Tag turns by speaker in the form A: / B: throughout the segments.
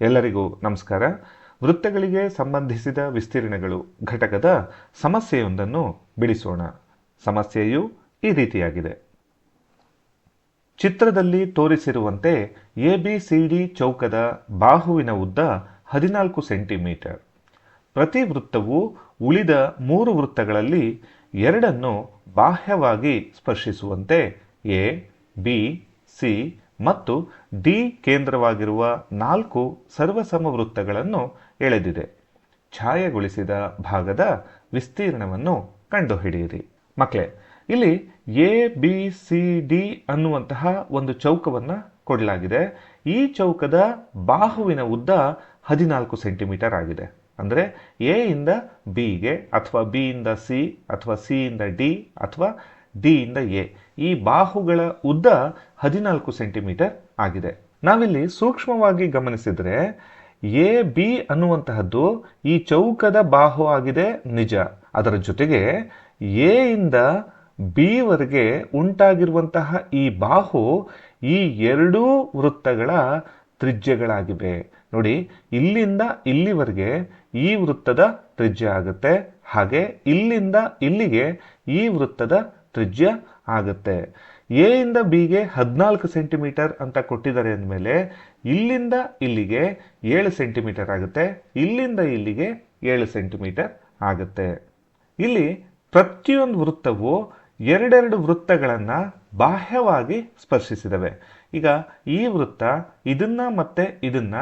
A: ಎಲ್ಲರಿಗೂ ನಮಸ್ಕಾರ. ವೃತ್ತಗಳಿಗೆ ಸಂಬಂಧಿಸಿದ ವಿಸ್ತೀರ್ಣಗಳು ಘಟಕದ ಸಮಸ್ಯೆಯೊಂದನ್ನು ಬಿಡಿಸೋಣ. ಸಮಸ್ಯೆಯು ಈ ರೀತಿಯಾಗಿದೆ. ಚಿತ್ರದಲ್ಲಿ ತೋರಿಸಿರುವಂತೆ ಎ ಬಿ ಸಿ ಡಿ ಚೌಕದ ಬಾಹುವಿನ ಉದ್ದ ಹದಿನಾಲ್ಕು ಸೆಂಟಿಮೀಟರ್. ಪ್ರತಿ ವೃತ್ತವು ಉಳಿದ ಮೂರು ವೃತ್ತಗಳಲ್ಲಿ ಎರಡನ್ನು ಬಾಹ್ಯವಾಗಿ ಸ್ಪರ್ಶಿಸುವಂತೆ ಎ, ಬಿ, ಸಿ ಮತ್ತು ಡಿ ಕೇಂದ್ರವಾಗಿರುವ ನಾಲ್ಕು ಸರ್ವಸಮ ವೃತ್ತಗಳನ್ನು ಎಳೆದಿದೆ. ಛಾಯೆಗೊಳಿಸಿದ ಭಾಗದ ವಿಸ್ತೀರ್ಣವನ್ನು ಕಂಡುಹಿಡಿಯಿರಿ. ಮಕ್ಕಳೇ, ಇಲ್ಲಿ ಎ, ಬಿ, ಸಿ, ಡಿ ಅನ್ನುವಂತಹ ಒಂದು ಚೌಕವನ್ನು ಕೊಡಲಾಗಿದೆ. ಈ ಚೌಕದ ಬಾಹುವಿನ ಉದ್ದ ಹದಿನಾಲ್ಕು ಸೆಂಟಿಮೀಟರ್ ಆಗಿದೆ. ಅಂದರೆ ಎ ಇಂದ ಬಿಗೆ ಅಥವಾ ಬಿಯಿಂದ ಸಿ ಅಥವಾ ಸಿ ಇಂದ ಡಿ ಅಥವಾ ಡಿ ಇಂದ ಎ ಈ ಬಾಹುಗಳ ಉದ್ದ ಹದಿನಾಲ್ಕು ಸೆಂಟಿಮೀಟರ್ ಆಗಿದೆ. ನಾವಿಲ್ಲಿ ಸೂಕ್ಷ್ಮವಾಗಿ ಗಮನಿಸಿದರೆ ಎ ಬಿ ಅನ್ನುವಂತಹದ್ದು ಈ ಚೌಕದ ಬಾಹು ಆಗಿದೆ ನಿಜ. ಅದರ ಜೊತೆಗೆ ಎ ಇಂದ ಬಿ ವರೆಗೆ ಉಂಟಾಗಿರುವಂತಹ ಈ ಬಾಹು ಈ ಎರಡೂ ವೃತ್ತಗಳ ತ್ರಿಜ್ಯಗಳಾಗಿವೆ. ನೋಡಿ, ಇಲ್ಲಿಂದ ಇಲ್ಲಿವರೆಗೆ ಈ ವೃತ್ತದ ತ್ರಿಜ್ಯ ಆಗುತ್ತೆ. ಹಾಗೆ ಇಲ್ಲಿಂದ ಇಲ್ಲಿಗೆ ಈ ವೃತ್ತದ ತ್ರಿಜ್ಯ ಆಗುತ್ತೆ. ಎ ಇಂದ ಬಿಗೆ ಹದಿನಾಲ್ಕು ಸೆಂಟಿಮೀಟರ್ ಅಂತ ಕೊಟ್ಟಿದ್ದಾರೆ ಅಂದಮೇಲೆ ಇಲ್ಲಿಂದ ಇಲ್ಲಿಗೆ ಏಳು ಸೆಂಟಿಮೀಟರ್ ಆಗುತ್ತೆ. ಇಲ್ಲಿಂದ ಇಲ್ಲಿಗೆ ಏಳು ಸೆಂಟಿಮೀಟರ್ ಆಗುತ್ತೆ. ಇಲ್ಲಿ ಪ್ರತಿಯೊಂದು ವೃತ್ತವು ಎರಡೆರಡು ವೃತ್ತಗಳನ್ನು ಬಾಹ್ಯವಾಗಿ ಸ್ಪರ್ಶಿಸಿದವೆ. ಈಗ ಈ ವೃತ್ತ ಇದನ್ನ ಮತ್ತೆ ಇದನ್ನ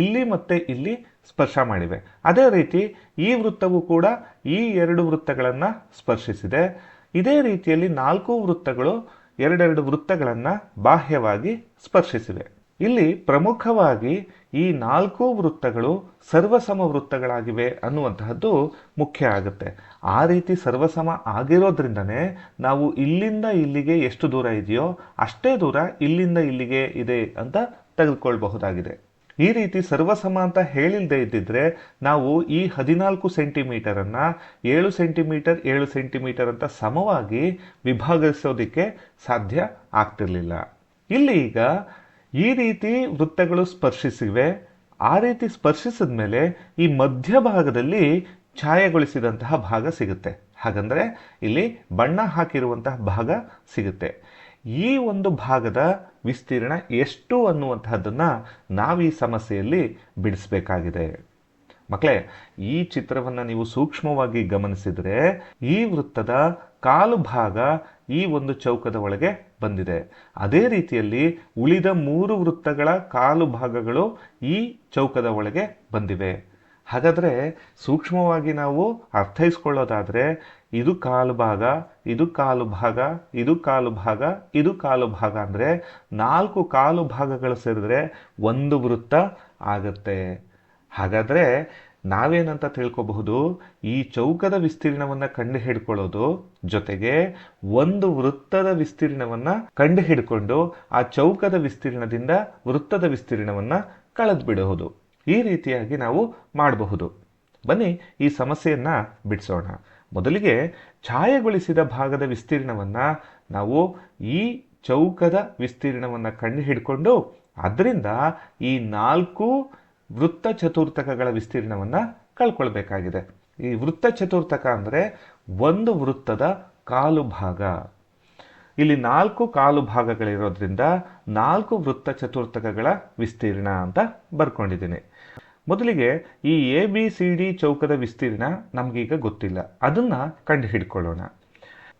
A: ಇಲ್ಲಿ ಮತ್ತೆ ಇಲ್ಲಿ ಸ್ಪರ್ಶ ಮಾಡಿವೆ. ಅದೇ ರೀತಿ ಈ ವೃತ್ತವು ಕೂಡ ಈ ಎರಡು ವೃತ್ತಗಳನ್ನು ಸ್ಪರ್ಶಿಸಿದೆ. ಇದೇ ರೀತಿಯಲ್ಲಿ ನಾಲ್ಕು ವೃತ್ತಗಳು, ಎರಡೆರಡು ವೃತ್ತಗಳನ್ನು ಬಾಹ್ಯವಾಗಿ ಸ್ಪರ್ಶಿಸಿವೆ. ಇಲ್ಲಿ ಪ್ರಮುಖವಾಗಿ ಈ ನಾಲ್ಕು ವೃತ್ತಗಳು ಸರ್ವಸಮ ವೃತ್ತಗಳಾಗಿವೆ ಅನ್ನುವಂತಹದ್ದು ಮುಖ್ಯ ಆಗುತ್ತೆ. ಆ ರೀತಿ ಸರ್ವಸಮ ಆಗಿರೋದ್ರಿಂದನೇ ನಾವು ಇಲ್ಲಿಂದ ಇಲ್ಲಿಗೆ ಎಷ್ಟು ದೂರ ಇದೆಯೋ ಅಷ್ಟೇ ದೂರ ಇಲ್ಲಿಂದ ಇಲ್ಲಿಗೆ ಇದೆ ಅಂತ ತೆಗೆದುಕೊಳ್ಬಹುದಾಗಿದೆ. ಈ ರೀತಿ ಸರ್ವಸಮ ಅಂತ ಹೇಳಿಲ್ಲದೆ ಇದ್ದಿದ್ರೆ ನಾವು ಈ ಹದಿನಾಲ್ಕು ಸೆಂಟಿಮೀಟರ್ ಅನ್ನ ಏಳು ಸೆಂಟಿಮೀಟರ್ ಏಳು ಸೆಂಟಿಮೀಟರ್ ಅಂತ ಸಮವಾಗಿ ವಿಭಾಗಿಸೋದಿಕ್ಕೆ ಸಾಧ್ಯ ಆಗ್ತಿರ್ಲಿಲ್ಲ. ಇಲ್ಲಿ ಈಗ ಈ ರೀತಿ ವೃತ್ತಗಳು ಸ್ಪರ್ಶಿಸಿವೆ. ಆ ರೀತಿ ಸ್ಪರ್ಶಿಸಿದ ಮೇಲೆ ಈ ಮಧ್ಯಭಾಗದಲ್ಲಿ ಛಾಯೆಗೊಳಿಸಿದಂತಹ ಭಾಗ ಸಿಗುತ್ತೆ. ಹಾಗಂದ್ರೆ ಇಲ್ಲಿ ಬಣ್ಣ ಹಾಕಿರುವಂತಹ ಭಾಗ ಸಿಗುತ್ತೆ. ಈ ಒಂದು ಭಾಗದ ವಿಸ್ತೀರ್ಣ ಎಷ್ಟು ಅನ್ನುವಂಥದ್ದನ್ನು ನಾವು ಈ ಸಮಸ್ಯೆಯಲ್ಲಿ ಬಿಡಿಸಬೇಕಾಗಿದೆ. ಮಕ್ಕಳೇ ಈ ಚಿತ್ರವನ್ನು ನೀವು ಸೂಕ್ಷ್ಮವಾಗಿ ಗಮನಿಸಿದರೆ ಈ ವೃತ್ತದ ಕಾಲು ಭಾಗ ಈ ಒಂದು ಚೌಕದ ಒಳಗೆ ಬಂದಿದೆ. ಅದೇ ರೀತಿಯಲ್ಲಿ ಉಳಿದ ಮೂರು ವೃತ್ತಗಳ ಕಾಲು ಭಾಗಗಳು ಈ ಚೌಕದ ಒಳಗೆ ಬಂದಿವೆ. ಹಾಗಾದರೆ ಸೂಕ್ಷ್ಮವಾಗಿ ನಾವು ಅರ್ಥೈಸ್ಕೊಳ್ಳೋದಾದರೆ ಇದು ಕಾಲು ಭಾಗ, ಇದು ಕಾಲು ಭಾಗ, ಇದು ಕಾಲು ಭಾಗ, ಇದು ಕಾಲು ಭಾಗ ಅಂದರೆ ನಾಲ್ಕು ಕಾಲು ಭಾಗಗಳು ಸೇರಿದ್ರೆ ಒಂದು ವೃತ್ತ ಆಗುತ್ತೆ. ಹಾಗಾದರೆ ನಾವೇನಂತ ತಿಳ್ಕೋಬಹುದು? ಈ ಚೌಕದ ವಿಸ್ತೀರ್ಣವನ್ನು ಕಂಡು ಹಿಡ್ಕೊಳ್ಳೋದು ಜೊತೆಗೆ ಒಂದು ವೃತ್ತದ ವಿಸ್ತೀರ್ಣವನ್ನು ಕಂಡು ಹಿಡ್ಕೊಂಡು ಆ ಚೌಕದ ವಿಸ್ತೀರ್ಣದಿಂದ ವೃತ್ತದ ವಿಸ್ತೀರ್ಣವನ್ನು ಕಳೆದು ಬಿಡುವುದು ಈ ರೀತಿಯಾಗಿ ನಾವು ಮಾಡಬಹುದು. ಬನ್ನಿ ಈ ಸಮಸ್ಯೆಯನ್ನು ಬಿಡಿಸೋಣ. ಮೊದಲಿಗೆ ಛಾಯೆಗೊಳಿಸಿದ ಭಾಗದ ವಿಸ್ತೀರ್ಣವನ್ನು ನಾವು ಈ ಚೌಕದ ವಿಸ್ತೀರ್ಣವನ್ನು ಕಂಡು ಹಿಡ್ಕೊಂಡು ಅದರಿಂದ ಈ ನಾಲ್ಕು ವೃತ್ತ ಚತುರ್ಥಕಗಳ ವಿಸ್ತೀರ್ಣವನ್ನು ಕಳ್ಕೊಳ್ಬೇಕಾಗಿದೆ. ಈ ವೃತ್ತ ಚತುರ್ಥಕ ಅಂದರೆ ಒಂದು ವೃತ್ತದ ಕಾಲು ಭಾಗ. ಇಲ್ಲಿ ನಾಲ್ಕು ಕಾಲು ಭಾಗಗಳಿರೋದ್ರಿಂದ ನಾಲ್ಕು ವೃತ್ತ ಚತುರ್ಥಕಗಳ ವಿಸ್ತೀರ್ಣ ಅಂತ ಬರ್ಕೊಂಡಿದ್ದೀನಿ. ಮೊದಲಿಗೆ ಈ ಎ ಬಿ ಸಿ ಡಿ ಚೌಕದ ವಿಸ್ತೀರ್ಣ ನಮಗೀಗ ಗೊತ್ತಿಲ್ಲ. ಅದನ್ನು ಕಂಡು ಹಿಡ್ಕೊಳ್ಳೋಣ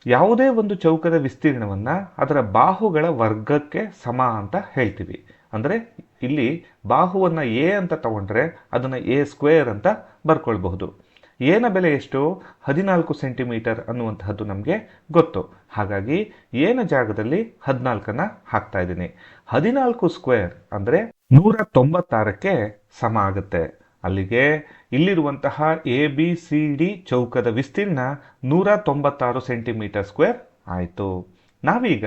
A: ಯಾವುದೇ ಒಂದು ಚೌಕದ ವಿಸ್ತೀರ್ಣವನ್ನು ಅದರ ಬಾಹುಗಳ ವರ್ಗಕ್ಕೆ ಸಮ ಅಂತ ಹೇಳ್ತೀವಿ. ಅಂದರೆ ಇಲ್ಲಿ ಬಾಹುವನ್ನು ಎ ಅಂತ ತಗೊಂಡ್ರೆ ಅದನ್ನು ಎ ಸ್ಕ್ವೇರ್ ಅಂತ ಬರ್ಕೊಳ್ಬಹುದು. ಎನ ಬೆಲೆ ಎಷ್ಟು? ಹದಿನಾಲ್ಕು ಸೆಂಟಿಮೀಟರ್ ಅನ್ನುವಂತಹದ್ದು ನಮಗೆ ಗೊತ್ತು. ಹಾಗಾಗಿ ಏನ ಜಾಗದಲ್ಲಿ ಹದಿನಾಲ್ಕನ್ನ ಹಾಕ್ತಾ ಇದ್ದೀನಿ. ಹದಿನಾಲ್ಕು ಸ್ಕ್ವೇರ್ ಅಂದರೆ ನೂರ ತೊಂಬತ್ತಾರಕ್ಕೆ ಸಮ ಆಗುತ್ತೆ. ಅಲ್ಲಿಗೆ ಇಲ್ಲಿರುವಂತಹ ಎ ಬಿ ಸಿ ಡಿ ಚೌಕದ ವಿಸ್ತೀರ್ಣ ನೂರ ತೊಂಬತ್ತಾರು ಸೆಂಟಿಮೀಟರ್ ಸ್ಕ್ವೇರ್ ಆಯಿತು. ನಾವೀಗ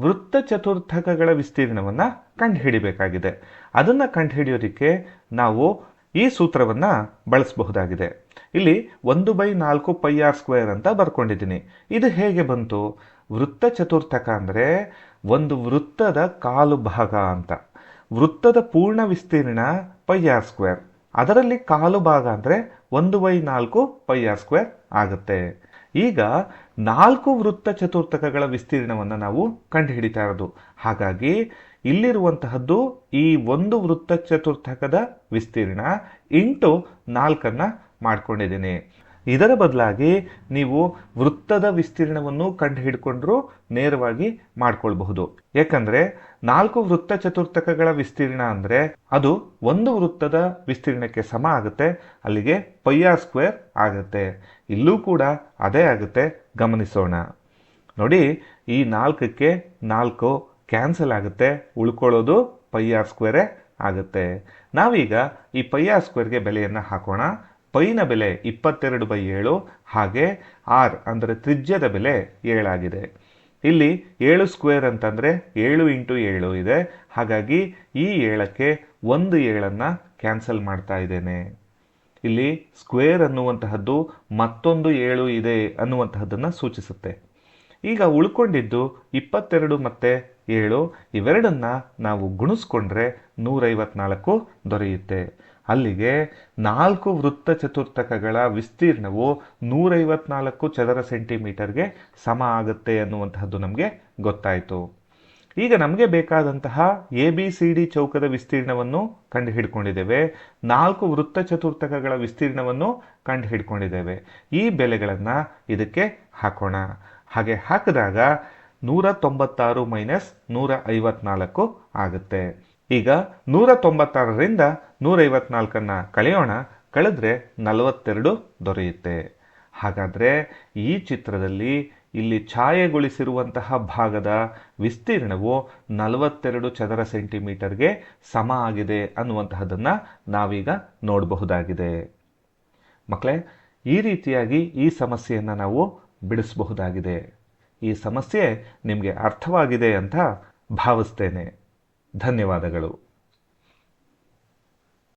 A: ವೃತ್ತ ಚತುರ್ಥಕಗಳ ವಿಸ್ತೀರ್ಣವನ್ನು ಕಂಡುಹಿಡಿಬೇಕಾಗಿದೆ. ಅದನ್ನು ಕಂಡುಹಿಡಿಯೋದಕ್ಕೆ ನಾವು ಈ ಸೂತ್ರವನ್ನು ಬಳಸಬಹುದಾಗಿದೆ. ಇಲ್ಲಿ ಒಂದು ಬೈ ನಾಲ್ಕು ಪೈ ಆರ್ ಸ್ಕ್ವೇರ್ ಅಂತ ಬರ್ಕೊಂಡಿದ್ದೀನಿ. ಇದು ಹೇಗೆ ಬಂತು? ವೃತ್ತ ಚತುರ್ಥಕ ಅಂದರೆ ಒಂದು ವೃತ್ತದ ಕಾಲು ಭಾಗ ಅಂತ. ವೃತ್ತದ ಪೂರ್ಣ ವಿಸ್ತೀರ್ಣ ಪೈ ಆರ್ ಸ್ಕ್ವೇರ್ ಅದರಲ್ಲಿ ಕಾಲು ಭಾಗ ಅಂದರೆ ಒಂದು ಬೈ ನಾಲ್ಕು ಪೈ ಆರ್ ಸ್ಕ್ವೇರ್ ಆಗುತ್ತೆ. ಈಗ ನಾಲ್ಕು ವೃತ್ತ ಚತುರ್ಥಕಗಳ ವಿಸ್ತೀರ್ಣವನ್ನು ನಾವು ಕಂಡುಹಿಡಿತಾ ಇರೋದು. ಹಾಗಾಗಿ ಇಲ್ಲಿರುವಂತಹದ್ದು ಈ ಒಂದು ವೃತ್ತ ಚತುರ್ಥಕದ ವಿಸ್ತೀರ್ಣ ಇಂಟು ನಾಲ್ಕನ್ನು ಮಾಡ್ಕೊಂಡಿದ್ದೀನಿ. ಇದರ ಬದಲಾಗಿ ನೀವು ವೃತ್ತದ ವಿಸ್ತೀರ್ಣವನ್ನು ಕಂಡು ಹಿಡ್ಕೊಂಡ್ರು ನೇರವಾಗಿ ಮಾಡ್ಕೊಳ್ಬಹುದು. ಯಾಕಂದ್ರೆ ನಾಲ್ಕು ವೃತ್ತ ಚತುರ್ಥಕಗಳ ವಿಸ್ತೀರ್ಣ ಅಂದ್ರೆ ಅದು ಒಂದು ವೃತ್ತದ ವಿಸ್ತೀರ್ಣಕ್ಕೆ ಸಮ ಆಗುತ್ತೆ, ಅಲ್ಲಿಗೆ ಪೈಯಾರ್ ಸ್ಕ್ವೇರ್ ಆಗುತ್ತೆ. ಇಲ್ಲೂ ಕೂಡ ಅದೇ ಆಗುತ್ತೆ, ಗಮನಿಸೋಣ. ನೋಡಿ, ಈ ನಾಲ್ಕಕ್ಕೆ ನಾಲ್ಕು ಕ್ಯಾನ್ಸಲ್ ಆಗುತ್ತೆ, ಉಳ್ಕೊಳ್ಳೋದು ಪೈ ಸ್ಕ್ವೇರೇ ಆಗುತ್ತೆ. ನಾವೀಗ ಈ ಪೈ ಸ್ಕ್ವೇರ್ಗೆ ಬೆಲೆಯನ್ನು ಹಾಕೋಣ. ಪೈನ ಬೆಲೆ ಇಪ್ಪತ್ತೆರಡು ಬೈ ಏಳು ಹಾಗೆ ಆರ್ ಅಂದರೆ ತ್ರಿಜ್ಯದ ಬೆಲೆ ಏಳಾಗಿದೆ. ಇಲ್ಲಿ ಏಳು ಸ್ಕ್ವೇರ್ ಅಂತಂದರೆ ಏಳು ಇಂಟು ಏಳು ಇದೆ. ಹಾಗಾಗಿ ಈ ಏಳಕ್ಕೆ ಒಂದು ಏಳನ್ನು ಕ್ಯಾನ್ಸಲ್ ಮಾಡ್ತಾ ಇದ್ದೇನೆ. ಇಲ್ಲಿ ಸ್ಕ್ವೇರ್ ಅನ್ನುವಂತಹದ್ದು ಮತ್ತೊಂದು ಏಳು ಇದೆ ಅನ್ನುವಂತಹದ್ದನ್ನು ಸೂಚಿಸುತ್ತೆ. ಈಗ ಉಳ್ಕೊಂಡಿದ್ದು ಇಪ್ಪತ್ತೆರಡು ಮತ್ತು ಏಳು ಇವೆರಡನ್ನ ನಾವು ಗುಣಿಸ್ಕೊಂಡ್ರೆ ನೂರೈವತ್ನಾಲ್ಕು ದೊರೆಯುತ್ತೆ. ಅಲ್ಲಿಗೆ ನಾಲ್ಕು ವೃತ್ತ ಚತುರ್ಥಕಗಳ ವಿಸ್ತೀರ್ಣವು ನೂರೈವತ್ನಾಲ್ಕು ಚದರ ಸೆಂಟಿಮೀಟರ್ಗೆ ಸಮ ಆಗುತ್ತೆ ಅನ್ನುವಂತಹದ್ದು ನಮಗೆ ಗೊತ್ತಾಯಿತು. ಈಗ ನಮಗೆ ಬೇಕಾದಂತಹ ಎ ಬಿ ಸಿ ಡಿ ಚೌಕದ ವಿಸ್ತೀರ್ಣವನ್ನು ಕಂಡು ಹಿಡ್ಕೊಂಡಿದ್ದೇವೆ ನಾಲ್ಕು ವೃತ್ತ ಚತುರ್ಥಕಗಳ ವಿಸ್ತೀರ್ಣವನ್ನು ಕಂಡು ಹಿಡ್ಕೊಂಡಿದ್ದೇವೆ ಈ ಬೆಲೆಗಳನ್ನು ಇದಕ್ಕೆ ಹಾಕೋಣ. ಹಾಗೆ ಹಾಕಿದಾಗ ನೂರ ತೊಂಬತ್ತಾರು ಮೈನಸ್ ನೂರ ಐವತ್ನಾಲ್ಕು ಆಗುತ್ತೆ. ಈಗ ನೂರ ತೊಂಬತ್ತಾರರಿಂದ ನೂರ ಐವತ್ನಾಲ್ಕನ್ನು ಕಳೆಯೋಣ, ಕಳೆದ್ರೆ ನಲವತ್ತೆರಡು ದೊರೆಯುತ್ತೆ. ಹಾಗಾದರೆ ಈ ಚಿತ್ರದಲ್ಲಿ ಇಲ್ಲಿ ಛಾಯೆಗೊಳಿಸಿರುವಂತಹ ಭಾಗದ ವಿಸ್ತೀರ್ಣವು ನಲವತ್ತೆರಡು ಚದರ ಸೆಂಟಿಮೀಟರ್ಗೆ ಸಮ ಆಗಿದೆ ಅನ್ನುವಂತಹದನ್ನು ನಾವೀಗ ನೋಡಬಹುದಾಗಿದೆ. ಮಕ್ಕಳೇ ಈ ರೀತಿಯಾಗಿ ಈ ಸಮಸ್ಯೆಯನ್ನು ನಾವು ಬಿಡಿಸಬಹುದಾಗಿದೆ. ಈ ಸಮಸ್ಯೆ ನಿಮಗೆ ಅರ್ಥವಾಗಿದೆ ಅಂತ ಭಾವಿಸ್ತೇನೆ. ಧನ್ಯವಾದಗಳು